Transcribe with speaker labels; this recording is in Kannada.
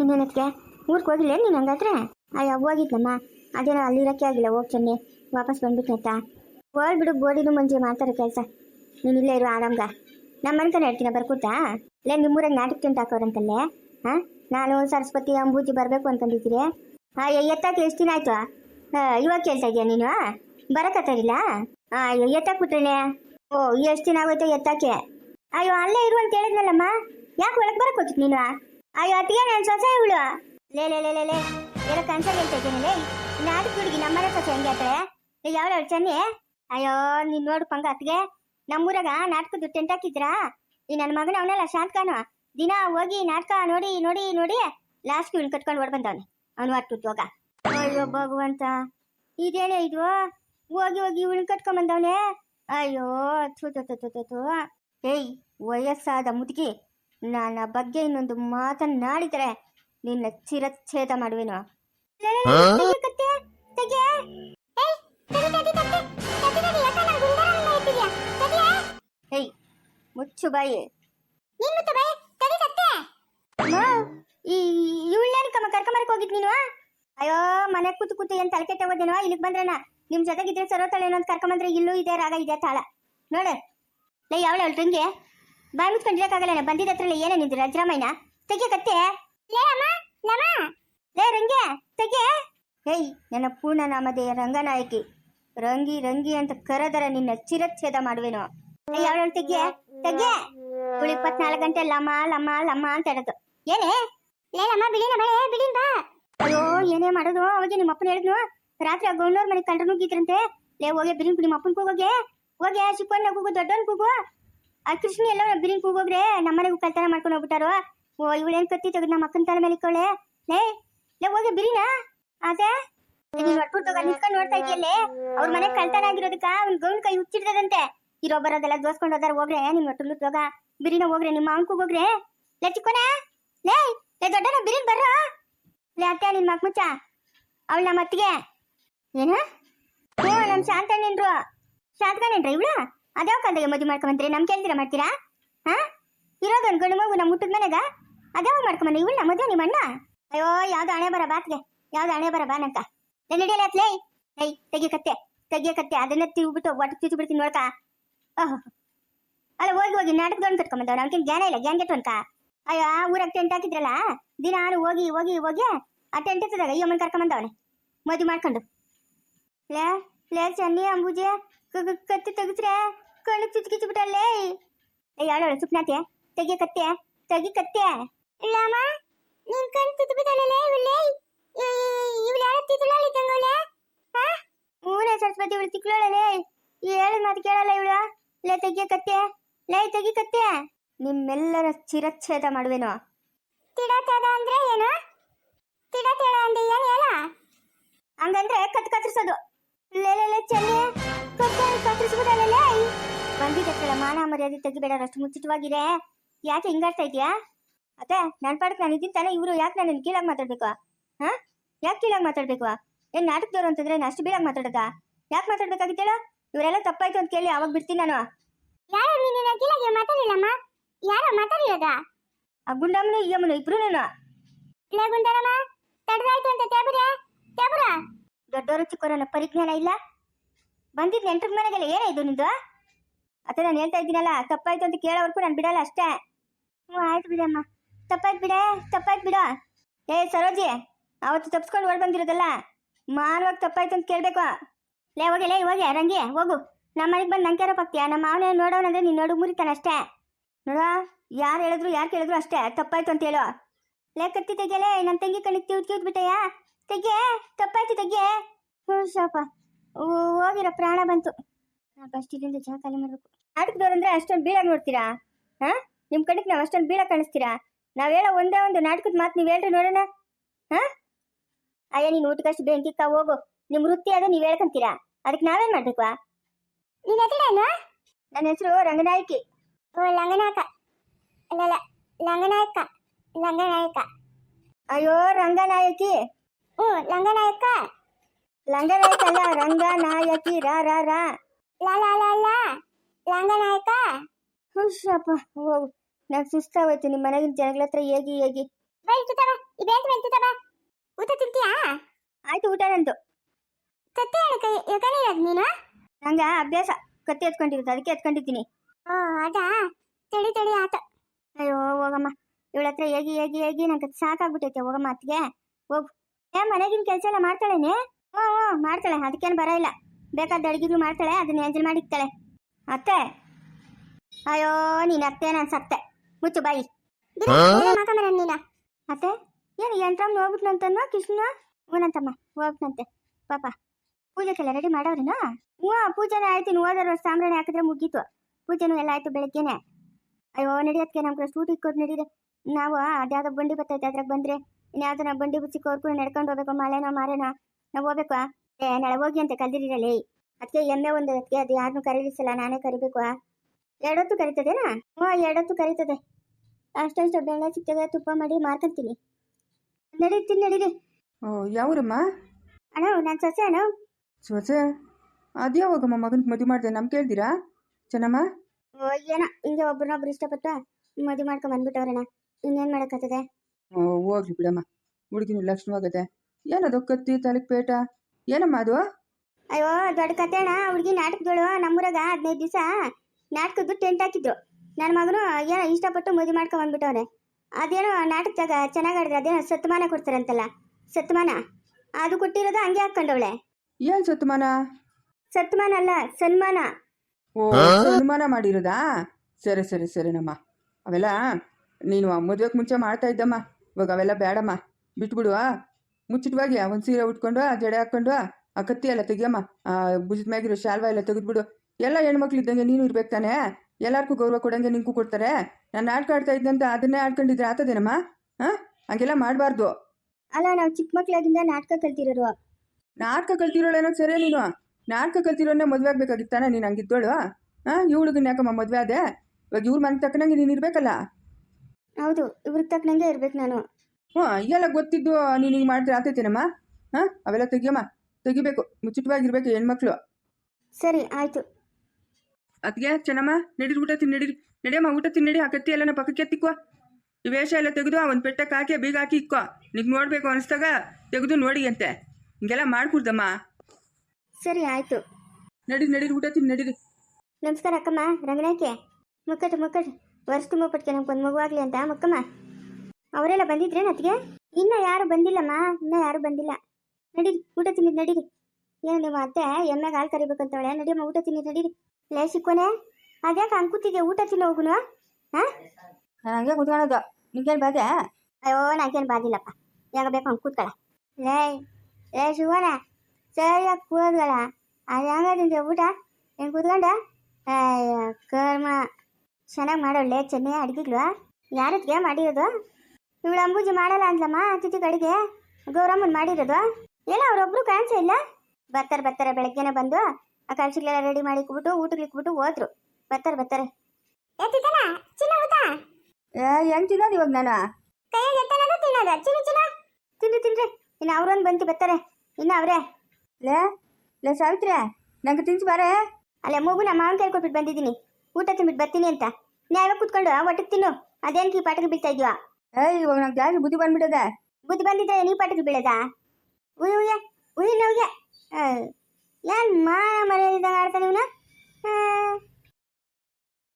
Speaker 1: ಇನ್ನೇನತ್ಗೆ ಊರಿಗೆ ಹೋಗಿಲ್ಲ ನೀನು ಹಂಗಾದ್ರೆ? ಅಯ್ಯ ಹೋಗಿದ್ನಮ್ಮ. ಅದೇನೋ ಅಲ್ಲಿ ಇರೋಕ್ಕೆ ಆಗಿಲ್ಲ, ಹೋಗಿ ಚೆನ್ನಿ. ವಾಪಸ್ ಬಂದ್ಬಿಟ್ನತ್ತ ಹೋಲ್ ಬಿಡು ಬೋಡಿನೂ ಮುಂಜೆ ಮಾಡ್ತಾರೆ ಕೆಲಸ. ನೀನು ಇಲ್ಲೇ ಇರು ಆರಾಮ್ಗ. ನಮ್ಮ ಮನ್ಕನೆ ಹೇಳ್ತೀನ ಬರ್ಕೊತಾ ಲೇ, ನಿಮ್ಮೂರಾಗ ನಾಟಕ ತಿಂತ ಹಾಕೋರಂತಲ್ಲೇ? ಹಾಂ? ನಾನು ಸರಸ್ವತಿ, ಅಂಬೂಜಿ ಬರಬೇಕು ಅನ್ಕೊಂಡಿದ್ದೀರಿ? ಅಯ್ಯೋ, ಎತ್ತಾಕ ಎಷ್ಟು ದಿನ ಆಯ್ತು? ಇವಾಗ ಕೇಳ್ತಾ ಇದೀಯ ನೀನು? ಬರಕತ್ತಾಗಿಲ್ಲ ಅಯ್ಯೋ ಎತ್ತಾಕ್ಬಿಟ್ರೇನೆ ಓ, ಎಷ್ಟು ದಿನ ಆಗೋಯ್ತು ಎತ್ತಾಕೆ? ಅಯ್ಯೋ, ಅಲ್ಲೇ ಇರು ಅಂತ ಹೇಳಿದ್ನಲ್ಲಮ್ಮ. ಯಾಕೆ ಒಳಗೆ ಬರಕ್ ಹೋಗಿತ್ತು ನೀನು? ಅಯ್ಯೋ, ಅತ್ತಿಗೆ ನಾನು ಸೊಸೆ ಇವಳು. ಲೇ ಲೇ ಲೇ ಲೇ ಲೇ, ಏನೋ ಕನ್ಸ ಹೇಳ್ತಾ ಇದ್ದೀನಿ, ಲೇ. ನಾಟಕ ಹುಡುಗಿ ನಮ್ಮನೆ ಸೊಸೆ ಹೆಂಗೆ ಆತಾಳೆ ಯಾವ ಚೆನ್ನಿ ಅಯ್ಯೋ, ನೀನ್ ನೋಡು ಪಂಗ ಅತ್ತಿಗೆ. ನಮ್ಮೂರಾಗ ನಾಟಕದ ಟೆಂಟ್ ಹಾಕಿದ್ರಾ? ಈ ನನ್ನ ಮಗನ ಅವನಲ್ಲ ಶಾಂತ್ಕಾನು ದಿನ ಹೋಗಿ ನಾಟಕ ನೋಡಿ ನೋಡಿ ನೋಡಿ ಲಾಸ್ಟ್ ಇವ್ನು ಕಟ್ಕೊಂಡು ಓಡ್ ಬಂದವನೆ. ಅವನು ಅಟ್ಟು ಹೋಗ ಅಯ್ಯೋ, ಭಗವಂತ. ಇದೇನೇ ಇದು? ಹೋಗಿ ಹೋಗಿ ಇವಳು ಕಟ್ಕೊಂಡ್ ಬಂದವನೆ? ಅಯ್ಯೋ ಥು ಥು ಥು ಥು. ಏಯ್, ವಯಸ್ಸಾದ ಮುದುಕಿ. ನನ್ನ ಬಗ್ಗೆ ಇನ್ನೊಂದು ಮಾತನ್ನಾಡಿದರೆ ನಿನ್ನ ಚಿರಚ್ಛೇದ ಮಾಡುವೆನು. ಏಯ್ ಮುಚ್ಚು ಬಾಯಿ. ಅಮ್ಮ, ಈ ಇವಳೇನಕ್ಕಮ್ಮ ಕರ್ಕೊಂಬರಕ್ ಹೋಗಿದ್ ನೀನು? ಅಯ್ಯೋ ಮನೆ ಕೂತು ಕೂತು ಏನ್ ತಲೆ ಕೆಟ್ಟ ಹೋದೇನೋ? ಇಲ್ಲಿಗೆ ಬಂದ್ರನ? ನಿಮ್ ಜೊತೆಗಿದ್ರೆ ಸರೋತಾಳೆ ಏನೋ ಅಂತ ಕರ್ಕೊಂಬಂದ್ರೆ ಇಲ್ಲೂ ಇದೆ ರಾಗ ಇದೆ ತಾಳ. ನೋಡು. ಲೈ ಯಾವಳ ಅಲ್ರಂಗೆ ಬಾಯಿ ಮುಚ್ಕೊಂಡಿರಕ್ಕಾಗಲ್ಲ ಬಂದಿದ್ದ ಹತ್ರ ಏನೇ ನಿಂದ್ರ ರಜರಾಮಯ್ಯನ ತೆಗೆ ಕತ್ತೆ? ಲೇ ರಂಗೆ ತೆಗೆ ಹೇಯ್ ನನ್ನ ಪೂರ್ಣ ನಾಮದೇ ರಂಗನಾಯಕಿ. ರಂಗಿ ರಂಗಿ ಅಂತ ಕರೆದರ ನಿನ್ನ ಚಿರಚ್ಛೇದ ಮಾಡುವೆನು. ಯಾವಳ ತೆಗೆ ತೆಗೆ ಹುಳಿ ಇಪ್ಪತ್ನಾಲ್ಕು ಗಂಟೆ ಲಮ ಲಮ್ಮ ಲಮ ಅಂತ ಹೇಳೋದು. ಏನೇ? ಲಮ್ಮ ಬಿಳಿನ ಬಳೆ ಬಿಳಿನ ಬಾ. ಅಯ್ಯೋ ಏನೇ ಮಾಡೋದು? ಹೋಗಿ ನಿಮ್ಮ ಅಪ್ಪನ ಹೇಳಿದ್ನು? ರಾತ್ರಿ ಆ ಗೌಂಡವ್ರ ಮನೆಗೆ ಕಂಡ್ರು ನುಗ್ಗಿದ್ರಂತೆ. ಲೇ ಹೋಗಿ ಬಿರಿನ್ ನಿಮ್ಮ ಅಪ್ಪನ ಕೂಗೋಗೆ. ಹೋಗಿ ಚಿಕ್ಕಣ್ಣ ಕೂಗು ದೊಡ್ಡವನ್ ಕೂಗು. ಆ ಕೃಷ್ಣ ಎಲ್ಲ ಬಿರಿನ್ ಹೋಗೋಗ್ರೆ ನಮ್ಮನೆಗೂ ಕಲ್ತನ ಮಾಡ್ಕೊಂಡು ಹೋಗ್ಬಿಟ್ಟಾರು? ಓ ಇವಳೇನ್ ಕತ್ತಿ ತೆಗೆದು ನಮ್ಮ ಅಕ್ಕನ ತಲೆ ಮೇಲೆ ಇಕ್ಕೊಳ್ಳೆ ಲೇ ಲೇ ಹೋಗಿ ಬಿರಿನ? ಅದೇ ನೀನ್ ತಗ ನಿಂತ್ಕೊಂಡು ನೋಡ್ತಾ ಇದೆಯಲ್ಲೇ ಅವ್ರ ಮನೆ ಕಳ್ತನ ಆಗಿರೋದಕ್ಕ ಅವ್ನ ಗೌನ್ ಕೈ ಹುಚ್ಚಿಡ್ತದಂತೆ ಇರೋ ಬರೋದೆಲ್ಲ ದೋಸ್ಕೊಂಡು ಹೋದಾರ ಹೋಗ್ರೆ ನಿಮ್ಮ ಒಟ್ಟು ತೋಗ ಬಿರಿನ ಹೋಗ್ರೆ, ನಿಮ್ಮ ಮಾವನ್ ಹೋಗ್ರೆ. ಲೇ, ಚಿಕ್ಕೋನ, ಲೇ ಲೇ ದೊಡ್ಡನ ಬಿರಿನ್ ಬರ್ರ? ಲೇ, ಅತ್ತೆ, ನಿನ್ ಮಕ್ ಮುಚ್ಚ? ಅವಳ ನಮ್ಮ ಅತ್ತಿಗೆ. ಏನ? ಹ್ಞೂ ನಮ್ ಶಾಂತಣ್ಣನ್ರು ನಿನ್ರ ಇವಳ? ಅದ್ಯಾವ ಕಾಲದಾಗ ಮದುವೆ ಮಾಡ್ಕೊಂಬಂದ್ರಿ? ನಮ್ ಕೇಳ್ತೀರಾ ಮಾಡ್ತೀರಾ? ಹಾ? ಇರೋದೊಂದು ಗಂಡು ಮಗು ನಮ್ಮ ಹುಟ್ಟಿದ ಮನೆಗ? ಅದ್ಯಾವ ಮಾಡ್ಕೊಂಬಂದ ಇವಳ ಮದುವೆ ನಿಮ್ಮ ಅಣ್ಣ? ಅಯ್ಯೋ, ಯಾವ್ದು ಹಣೆ ಬರ ಬಾತ್ಗೆ? ಯಾವ್ದು ಹಣೆ ಬರ ಬಾನಂತ ಹಿಡಿಯಲ್ಲ ಅತ್ಲೇ? ಏಯ್ ತೆಗಿ ಕತ್ತೆ. ತೆಗಿಯ ಕತ್ತೆ. ಅದನ್ನ ತಿರುಗ್ಬಿಟ್ಟು ಒಟ್ಟು ತಿದ್ದು ಬಿಡ್ತೀನಿ ನೋಡ್ಕ. ಓಹೋ. ಅಲ್ಲ, ಹೋಗಿ ಹೋಗಿ. ನಾಟಕದವ್ನು ಕಟ್ಕೊಂಬಂದವ್ ಅವ್ನಿಗೆ ಜ್ಞಾನ ಇಲ್ಲ. ಜ್ಞಾನ ಕೆಟ್ಟವನ್ಕ? ಅಯ್ಯೋ, ಆ ಊರಾಗ ಟೆಂಟ್ ಹಾಕಿದ್ರಲ್ಲ? ದಿನ ನಾನು ಹೋಗಿ ಹೋಗಿ ಹೋಗಿ ಆ ಟೆಂಟ್ ಇರ್ತದಾಗ ಈ ಅಮ್ಮನ ಕರ್ಕೊಂಬಂದವನೆ. ಮದುವೆ ಮಾಡ್ಕೊಂಡು. ಲೇ ಲೇ, ಚನ್ನಿ, ಅಂಬೂಜೆ ಕತ್ತಿ ತೆಗಿಸ್ರೆ ಕಣ್ಣು ಕಿಚ್ಚು ಕಿಚ್ಚು ಬಿಟ್ಟಲ್ಲೇ? ಯಾಳು ಸುಪ್ನಾತೆ ತೆಗಿ ಕತ್ತೆ ತೆಗಿ ಕತ್ತೆ ಇಲ್ಲಮ್ಮ, ನಿನ್ ಕಣ್ ಕಿಚ್ಚು ಬಿಟ್ಟಲ್ಲೇ ಇವಳೇ ಇವಳು ಯಾರು ತಿದ್ಲಲ್ಲಿ ತಂಗೋಳೆ ಮೂರೇ ಸರಸ್ವತಿ ಇವಳು ತಿಕ್ಲೋಳಲೆ ಹೇಳಿ ಮಾತು ಕೇಳಲ್ಲ ಇವಳು? ಲೇ ತೆಗಿಯ ಕತ್ತೆ ಲೇ, ತೆಗಿ ಕತ್ತೆ ನಿಮ್ಮೆಲ್ಲರ ಚಿರಚ್ಛೇದ ಮಾಡುವೆನು? ತಿಡತದ ಅಂದ್ರೆ ಏನು? ತಿಡತೇಡ ಅಂದ್ರೆ ಏನು ಹೇಳ? ಹಂಗಂದ್ರೆ ಕತ್ ಕತ್ತರಿಸೋದು ಲೇ ಲೇ ಲೇ ಚೆನ್ನಿ ಕತ್ತರಿಸ್ಬಿಡಲ್ಲ ಬಂದಿದ್ದ ಕಳ ಮಾನ ಮರ್ಯಾದೆ ತೆಗಿಬೇಡ ಅಷ್ಟು ಮುಚ್ಚಿತವಾಗಿದೆ. ಯಾಕೆ ಹಿಂಗಾಡ್ತಾ ಇದೆಯಾ? ಅತ್ತೆ ನನ್ನ ಪಾಡಕ್ಕೆ ನಾನು ಇದ್ದೀನಿ ತಾನೇ ಇವರು ಯಾಕೆ ನಾನು ಕೀಳಾಗಿ ಮಾತಾಡ್ಬೇಕು? ಹಾ? ಯಾಕೆ ಕೀಳಾಗಿ ಮಾತಾಡ್ಬೇಕು? ಏನ್ ನಾಟಕದವ್ರು ಅಂತಂದ್ರೆ ನಾನು ಅಷ್ಟು ಬೀಳಾಗಿ ಮಾತಾಡದ? ಯಾಕೆ ಮಾತಾಡ್ಬೇಕಾಗಿತ್ತೇಳ ಇವರೆಲ್ಲ ತಪ್ಪಾಯ್ತು ಅಂತ ಕೇಳಿ ಅವಾಗ ಬಿಡ್ತೀನಿ ನಾನು.
Speaker 2: ಯಾರು ನೀನು ನಗಿಲಾಗೆ ಮಾತಾಡಿಲ್ಲಮ್ಮ ಯಾರೋ ಮಾತಾಡಿರೋದ
Speaker 1: ಆ ಗುಂಡಮ್ಮನು ಈ ಅಮ್ಮನು ಇಬ್ರು
Speaker 2: ಲೇ ಗುಂಡರಮ್ಮ ತಡೆದಾಯ್ತು ಅಂತ ತೇಬುರ ತೇಬುರ
Speaker 1: ದೊಡ್ಡವರು ಚಿಕ್ಕವರನ್ನ ಪರಿಜ್ಞಾನ ಇಲ್ಲ? ಬಂದಿದ್ ನೆಂಟ್ರ ಮನೆಗೆಲ್ಲ ಏನೇ ಇದು ನಿಂದು? ಅತ್ತೆ, ನಾನು ಹೇಳ್ತಾ ಇದ್ದೀನಲ್ಲ, ತಪ್ಪಾಯ್ತು ಅಂತ ಕೇಳೋವರೆಗೂ ನಾನು ಬಿಡಲ್ಲ ಅಷ್ಟೇ. ಹ್ಞೂ ಆಯ್ತು ಬಿಡಮ್ಮ. ತಪ್ಪಾಯ್ತು ಬಿಡೆ, ತಪ್ಪಾಯ್ತು ಬಿಡ. ಏ ಸರೋಜಿ, ಅವತ್ತು ತಪ್ಸ್ಕೊಂಡು ಓಡ್ ಬಂದಿರೋದಲ್ಲ? ಮಾನವಾಗಿ ತಪ್ಪಾಯ್ತು ಅಂತ ಕೇಳಬೇಕು. ಲೇ, ಹೋಗಿ ಲೇ, ಹೋಗಿ, ರಂಗಿ, ಹೋಗು. ನಮ್ಮ ಮನೆಗೆ ಬಂದು ನಂಗೆ ಪಾಕ್ತೀಯ ನಮ್ಮ ಮಾವನೇ ನೋಡೋನಂದ್ರೆ ನೀನು ನೋಡು, ಮುರಿತಾನೆ ಅಷ್ಟೇ. ನೋಡ, ಯಾರು ಹೇಳಿದ್ರು, ಯಾರು ಕೇಳಿದ್ರು ಅಷ್ಟೇ, ತಪ್ಪಾಯ್ತು ಅಂತ ಹೇಳು. ಲೇ, ಕತ್ತಿ ತೆಗಿಯಲೇ ನನ್ನ ತಂಗಿ ಕಣ್ಣಿಗೆ ತಿವ್ದು ಕಿವ್ದು ಬಿಟ್ಟಯ್ಯ? ತೆಗೆ ತಪ್ಪಾಯ್ತು ತೆಗೆ ಹ್ಞೂ ಶಾಪ. ಹೋಗಿರೋ ಪ್ರಾಣ ಬಂತು. ಫಸ್ಟ್ ಇಲ್ಲಿಂದ ಜಾಗ ಖಾಲಿ ಮಾಡ್ಬೇಕು. ನಾಟಕದವ್ರಂದ್ರೆ ಅಷ್ಟೊಂದು ಬೀಳ ನೋಡ್ತೀರಾ? ಹಾ? ನಿಮ್ಮ ಕಡೆಗೆ ನಾವು ಅಷ್ಟೊಂದು ಬೀಳ ಕಾಣಿಸ್ತೀರಾ? ನಾವು ಹೇಳೋ ಒಂದೇ ಒಂದು ನಾಟಕದ ಮಾತು ನೀವು ಹೇಳ್ರಿ ನೋಡೋಣ. ಹಾ? ಅಯ್ಯ ನೀನು ಊಟಕ್ಕಷ್ಟು ಬೆಂಕಿಕ್ಕ ಹೋಗು. ನಿಮ್ಮ ವೃತ್ತಿ ಅದೇ ನೀವು ಹೇಳ್ಕೊಂತೀರಾ? ಅದಕ್ಕೆ ನಾವೇನ್ ಮಾಡ್ಬೇಕು
Speaker 2: ನಿನ್ನ ಹೆಸರೇನು
Speaker 1: ನನ್ನ ಹೆಸರು ರಂಗನಾಯಕಿ.
Speaker 2: ಓ ಲಂಗನಾಯಕ ಅಲ್ಲ ಲಂಗನಾಯಕ ಲಂಗನಾಯಕ
Speaker 1: ಅಯ್ಯೋ ರಂಗನಾಯಕಿ.
Speaker 2: ಹ್ಞೂ ಲಂಗನಾಯಕ
Speaker 1: ಲಂಗನಾಯಕ ಅಲ್ಲ ರಂಗನಾಯಕಿ ರಾ ರಾ ರಾ.
Speaker 2: ಲಾ ಲಾ ಲಾ ಲಾ. ಲಂಗನಾಯಕ.
Speaker 1: ಹುಷಪ್ಪ. ಹೋಗು ನಂಗೆ ಸುಸ್ತಾಗೋಯ್ತು. ನಿಮ್ಮ ಮನೆಗಿನ ಜನಗಳ ಹತ್ರ ಹೇಗಿ ಹೇಗಿ.
Speaker 2: ಬೈ ಸುತ್ತವ ಬೇಂತ ಮೆಂತಿತ ಬಾ. ಊಟ ತಿಂತೀಯಾ?
Speaker 1: ಆಯ್ತು ಊಟ ನಂದು.
Speaker 2: ಕತ್ತೆ ಕೈ ಯಾಕನೇ ಇರೋದು ನೀನು?
Speaker 1: ನಂಗೆ ಅಭ್ಯಾಸ. ಕತ್ತಿ ಎತ್ಕೊಂಡಿರೋದು. ಅದಕ್ಕೆ ಎತ್ಕೊಂಡಿದ್ದೀನಿ.
Speaker 2: ಓ ಅದಾ? ತಡಿ ತಡಿ ಆತ.
Speaker 1: ಅಯ್ಯೋ ಹೋಗಮ್ಮ. ಇವಳ ಹತ್ರ ಹೇಗಿ ಹೇಗಿ ಹೇಗಿ ನಂಗೆ ಸಾಕಾಗ್ಬಿಟ್ಟೈತೆ ಹೋಗಮ್ಮ ಅತ್ತಿಗೆ. ಹೋಗು. ಏ ಮನೆಗಿನ ಕೆಲಸ ಎಲ್ಲ ಮಾಡ್ತಾಳೇನೆ? ಹ್ಞೂ ಹ್ಞೂ ಮಾಡ್ತಾಳೆ. ಅದಕ್ಕೇನು ಬರ ಇಲ್ಲ. ಬೇಕಾದ ಅಡುಗೆಗಳು ಮಾಡ್ತಾಳೆ ಅದನ್ನ ಎಂಜಲ್ ಮಾಡಿಕ್ತಾಳೆ. ಅತ್ತೆ? ಅಯ್ಯೋ ನೀನು ಅತ್ತೆ ನಾನು ಸತ್ತೆ. ಮುಚ್ಚು ಬಾಯಿ.
Speaker 2: ನೀನ.
Speaker 1: ಅತ್ತೆ? ಏನು ಎಂಟ್ರಮ್ಮ ಹೋಗ್ಬಿಟ್ನಂತನ್ನ ಕೃಷ್ಣ? ಹ್ಞೂನಂತಮ್ಮ ಹೋಗ್ಬಿಟ್ನಂತೆ ಪಾಪ. ಪೂಜೆಗೆಲ್ಲ ರೆಡಿ ಮಾಡವ್ರೇನ? ಹ್ಞೂ ಪೂಜೆನೇ ಆಯ್ತು. ಇನ್ನು ಹೋದರ ಸಾಂಬ್ರಾಣಿ ಹಾಕಿದ್ರೆ ಮುಗೀತು. ಪೂಜೆನೂ ಎಲ್ಲ ಆಯ್ತು ಬೆಳಗ್ಗೆನೆ. ಅಯ್ಯೋ ನಡಿಯೋದಕ್ಕೆ ನಮ್ಗೆ ಸ್ಕೂಟಿ ಇಕ್ಕೋದು ನಡೀದೆ ನಾವು ಅದ್ಯಾವುದೋ ಬಂಡಿ ಬರ್ತೈತೆ ಅದ್ರಾಗ ಬಂದ್ರೆ. ಇನ್ಯಾವುದೋ ನಾವು ಬಂಡಿ ಬುಚ್ಚಿ ಕೋರ್ಕೊಂಡು ನಡ್ಕೊಂಡು ಹೋಗ್ಬೇಕು. ಮಳೆನೋ ಮಾರೇನೋ. ನಾವು ಹೋಗ್ಬೇಕಾ ಏ ನಾಳೆ ಹೋಗಿ ಅಂತ ಕಲ್ದಿರಲಿ ಅದಕ್ಕೆ ಎಮ್ಮೆ ಒಂದು ಅದಕ್ಕೆ ಅದು ಯಾರನ್ನೂ ಕರೀಲಿಸಲ್ಲ ನಾನೇ ಕರಿಬೇಕು ಎರಡೊತ್ತು ಕರಿತದೇನಾ? ಹ್ಞೂ ಎರಡೊತ್ತು ಕರೀತದೆ. ಅಷ್ಟಷ್ಟು ಬೆಣ್ಣೆ ಸಿಗ್ತದೆ ತುಪ್ಪ ಮಾಡಿ ಮಾರ್ಕೊಂತೀನಿ. ನಡೀತೀನಿ ನಡೀರಿ
Speaker 3: ಓ ಯಾವೂರಮ್ಮ?
Speaker 1: ಅಣ್ಣ ನಾನು ಸೊಸೆ ಅಣ್ಣ.
Speaker 3: ಸೊಸೆ? ಅದ್ಯಾವಾಗಮ್ಮ ಮಗನಿಗೆ ಮದುವೆ ಮಾಡಿದೆ ನಮ್ ಕೇಳ್ದಿರಾ? ಚೆನ್ನಮ್ಮ?
Speaker 1: ಓ ಏನ ಹಿಂಗೆ ಒಬ್ರನ್ನೊಬ್ರು ಇಷ್ಟಪಟ್ಟು ಮದುವೆ ಮಾಡ್ಕೊಂಡ್ ಬಂದ್ಬಿಟ್ಟವ್ರಣ್ಣ. ಇನ್ನೇನು ಮಾಡೋಕ್ಕತ್ತದೆ
Speaker 3: ಓ ಹೋಗ್ಲಿ ಬಿಡಮ್ಮ. ಹುಡುಗಿನ ಲಕ್ಷ್ಮವಾಗತ್ತೆ ಏನದು ಕತ್ತಿ ತಲೆಗೆ ಪೇಟ? ಏನಮ್ಮ ಅದು?
Speaker 1: ಅಯ್ಯೋ ದೊಡ್ಡ ಕತೆ ಅಣ್ಣ. ಹುಡುಗಿ ನಾಟಕಗಳು ನಮ್ಮೂರಾಗ ಹದಿನೈದು ದಿವಸ ನಾಟಕದ್ದು ಟೆಂಟ್ ಹಾಕಿದ್ರು ನನ್ನ ಮಗನು ಏನೋ ಇಷ್ಟಪಟ್ಟು ಮದುವೆ ಮಾಡ್ಕೊಂಡ್ ಬಂದ್ಬಿಟ್ಟವ್ರೆ ಅದೇನೋ ನಾಟಕದಾಗ ಚೆನ್ನಾಗಿ ಆಡಿದ್ರೆ ಅದೇನೋ ಸತ್ಮಾನ ಕೊಡ್ತಾರಂತಲ್ಲ ಸತ್ಮಾನ? ಅದು ಕೊಟ್ಟಿರೋದು ಹಂಗೆ ಹಾಕೊಂಡವಳೆ
Speaker 3: ಏನ್ ಸತ್ಮಾನ?
Speaker 1: ಸತ್ಮಾನ ಅಲ್ಲ ಸನ್ಮಾನ.
Speaker 3: ಓ ಸನ್ಮಾನ ಮಾಡಿರೋದಾ? ಸರಿ ಸರಿ ಸರಿನಮ್ಮ. ಅವೆಲ್ಲ ನೀನು ಮದುವೆಗೆ ಮುಂಚೆ ಮಾಡ್ತಾ ಇದ್ದಮ್ಮ. ಇವಾಗ ಅವೆಲ್ಲ ಬೇಡಮ್ಮ. ಬಿಟ್ಬಿಡು ಮುಚ್ಚಿಟ್ವಾಗಿ ಒಂದು ಸೀರೆ ಉಟ್ಕೊಂಡು ಆ ಜಡೆ ಹಾಕೊಂಡು ಆ ಕತ್ತಿ ಎಲ್ಲ ತೆಗಿಯಮ್ಮ ಆ ಭುಜದ ಮ್ಯಾಗಿರೋ ಶಾಲ್ವ ಎಲ್ಲ ತೆಗೆದ್ಬಿಡು. ಎಲ್ಲ ಹೆಣ್ಮಕ್ಳು ಇದ್ದಂಗೆ ನೀನು ಇರ್ಬೇಕು ತಾನೇ? ಎಲ್ಲರಿಗೂ ಗೌರವ ಕೊಡಂಗೆ ನಿಂಗೂ ಕೊಡ್ತಾರೆ? ನಾನು ಆಟ ಆಡ್ತಾ ಇದ್ದಂತ ಅದನ್ನೇ ಆಡ್ಕೊಂಡಿದ್ರೆ ಆತದೇನಮ್ಮ? ಹಾಂ? ಹಂಗೆಲ್ಲ ಮಾಡಬಾರ್ದು.
Speaker 1: ಅಲ್ಲ ನಾವು ಚಿಕ್ಕ ಮಕ್ಳಾಗಿಂದ ನಾಟಕ ಕಲ್ತಿರೋರು.
Speaker 3: ನಾಟಕ ಕಲ್ತಿರೋಳೇನೋ ಸರಿ ನೀನು. ನಾಟಕ ಕಲ್ತಿರೋನೇ ಮದುವೆ ಆಗ್ಬೇಕಾಗಿತ್ತಾನೆ ನೀನು ಹಂಗಿದ್ದೋಳು? ಹಾಂ? ಇವಳಿಗೆ ಯಾಕಮ್ಮ ಮದುವೆ ಅದೇ ಇವಾಗ ಇವ್ರ ಮನೆ ತಕ್ಕನಂಗೆ ನೀನು ಇರಬೇಕಲ್ಲ?
Speaker 1: ಹೌದು ಇವ್ರಿಗೆ ತಕ್ಕನಂಗೆ ಇರ್ಬೇಕು ನಾನು.
Speaker 3: ಹ್ಞೂ ಎಲ್ಲ ಗೊತ್ತಿದ್ದು ನೀನು ಹಿಂಗೆ ಮಾಡಿದ್ರೆ ಆತೈತೇನಮ್ಮ ಹಾಂ ಅವೆಲ್ಲ ತೆಗಿಯಮ್ಮ. ತೆಗಿಬೇಕು ಮುಚ್ಚಿಟವಾಗಿರ್ಬೇಕು ಹೆಣ್ಮಕ್ಳು.
Speaker 1: ಸರಿ ಆಯಿತು.
Speaker 3: ಅದಕ್ಕೆ ಚೆನ್ನಮ್ಮ ನಡೀರಿ ಊಟ ತಿನ್ ನಡೀರಿ. ನಡಿಯಮ್ಮ ಊಟ ತಿನ್ ನಡಿ ಆ ಕತ್ತಿ ಎಲ್ಲ ಪಕ್ಕಕ್ಕೆ ಎತ್ತಿಕ್ಕೋ ಈ ವೇಷ ಎಲ್ಲ ತೆಗೆದು ಒಂದು ಪೆಟ್ಟಕ್ಕೆ ಹಾಕಿ ಬೀಗ ಹಾಕಿ ಇಕ್ಕೋ. ನಿಂಗೆ ನೋಡಬೇಕು ಅನಿಸ್ದಾಗ ತೆಗೆದು ನೋಡಿ ಅಂತೆ. ಹಿಂಗೆಲ್ಲ ಮಾಡ್ಕೊಡ್ದಮ್ಮ.
Speaker 1: ಸರಿ ಆಯಿತು.
Speaker 3: ನಡೀರಿ ನಡೀರಿ ಊಟ ತಿನ್ ನಡೀರಿ.
Speaker 1: ನಮಸ್ಕಾರ ಅಕ್ಕಮ್ಮ ರಂಗನಾಯ್ಕೆ. ಮುಕ್ಕಟ್ಟು ಮುಕ್ಕಟ್ಟು ವರ್ಷ ತುಂಬ ಪಟ್ಕೆ ನಮ್ಗೆ ಒಂದು ಮಗುವಾಗಲಿ ಅಂತ ಮಕ್ಕಮ್ಮ. ಅವರೆಲ್ಲ ಬಂದಿದ್ರೇನು ಅತ್ತಿಗೆ? ಇನ್ನೂ ಯಾರು ಬಂದಿಲ್ಲಮ್ಮ ಇನ್ನೂ ಯಾರು ಬಂದಿಲ್ಲ. ನಡೀರಿ ಊಟ ತಿನ್ನಿದ್ ನಡೀರಿ. ಏನು ನಿಮ್ಮ ಅತ್ತೆ ಎಮ್ಮೆಗೆ ಹಾಲು ಕರಿಬೇಕಂತವಳೆ? ನಡಿಯಮ್ಮ ಊಟ ತಿನ್ನಿದ್ ನಡೀರಿ. ಲೇ ಸಿಕ್ಕೋನೆ ಅದ್ಯಾಕೆ ಹಂಗೆ ಊಟ ತಿನ್ನೋ ಹೋಗುನು? ಹಾಂ?
Speaker 3: ಹಂಗೆ ಕುತ್ಕೊಳ್ಳೋದು ನಿಂಗೇನು ಬಾದೆ
Speaker 1: ಅಯ್ಯೋ ನಾಕೇನು ಬಾದಿಲ್ಲಪ್ಪ. ಯಾಕೆ ಬೇಕು ಹಂಗೆ ಕೂತ್ಕೊಳ್ಳ ಲೇ ಲೇ ಶಿವನ ಸರಿಯಾಗಿ ಕೂತ್ಕೊಳ. ಅದು ಹೆಂಗ ತಿಂದೆ ಊಟ? ಹೆಂಗೆ ಕೂತ್ಕೊಂಡ? ಕರ್ಮ. ಚೆನ್ನಾಗಿ ಮಾಡೋಳ್ಳೆ ಚೆನ್ನೇ ಅಡುಗೆಗಳು. ಯಾರದ್ಗೆ ಮಾಡಿರೋದು? ಇವಳು ಅಂಬೂಜಿ ಮಾಡಲ್ಲ ಅಂದ್ಲಮ್ಮ ಅತಿಥಿ ಕಡೆಗೆ? ಗೌರಮ್ಮನ್ ಮಾಡಿರೋದು? ಏನೋ ಅವರೊಬ್ರು ಕಾಣಿಸೇ ಇಲ್ಲ? ಬರ್ತಾರೆ ಬರ್ತಾರೆ ಬೆಳಗ್ಗೆನೆ ಬಂದು ಆ ಕಳ್ಸಿಗಳೆಲ್ಲ ರೆಡಿ ಮಾಡಿ ಇಕ್ಬಿಟ್ಟು ಊಟಕ್ಕೆ ಇಕ್ಬಿಟ್ಟು ಹೋದ್ರು. ಬರ್ತಾರೆ ಬರ್ತಾರೆ.
Speaker 2: ಎತ್ತಿತನ ಚಿನ್ನ ಊಟ?
Speaker 3: ಏ ಹೆಂಗ್ ತಿನ್ನೋದು ಇವಾಗ ನಾನು?
Speaker 2: ಕೈಯಾಗ ಎತ್ತನದು ತಿನ್ನೋದು. ಚಿನ್ನ ಚಿನ್ನ.
Speaker 1: ತಿನ್ರಿ ತಿನ್ರಿ. ಇನ್ನು ಅವ್ರೊಂದು ಬಂತು ಬರ್ತಾರೆ. ಇನ್ನು ಅವರೇ.
Speaker 3: ಲೇ ಲೇ ಸಾವಿತ್ರಿ ನಂಗೆ ತಿನ್ಸಿ ಬಾರೆ.
Speaker 1: ಅಲ್ಲೇ ಮಗು ನಮ್ಮ ಮಾವನ ಕೈ ಕೊಟ್ಬಿಟ್ಟು ಬಂದಿದ್ದೀನಿ. ಊಟ ತಿನ್ಬಿಟ್ಟು ಬರ್ತೀನಿ ಅಂತ. ನೀ ಯಾವಾಗ ಕುತ್ಕೊಂಡು ಒಟ್ಟಿಗೆ ತಿನ್ನು. ಅದೇನಕ್ಕೆ ಈ ಪಾಠಕ್ಕೆ ಬೀಳ್ತಾ ಇದೀವ
Speaker 3: ಏಯ್ ಇವಾಗ ನಂಗೆ ಜಾಸ್ತಿ ಬುದ್ಧಿ ಬಂದ್ಬಿಟ್ಟದೆ
Speaker 1: ಬುದ್ಧಿ ಬಂದಿದ್ರೆ ನೀ ಪಾಠಕ್ಕೆ ಬೀಳದ ಉಯ್ ಉಯ್ಯ ಉಯ್ ನೋವ್ಗೆ ಏನು ಮಾ ಮರ್ಯಾದಿದ್ದಂಗೆ ಆಡ್ತಾನೆ ಇವನು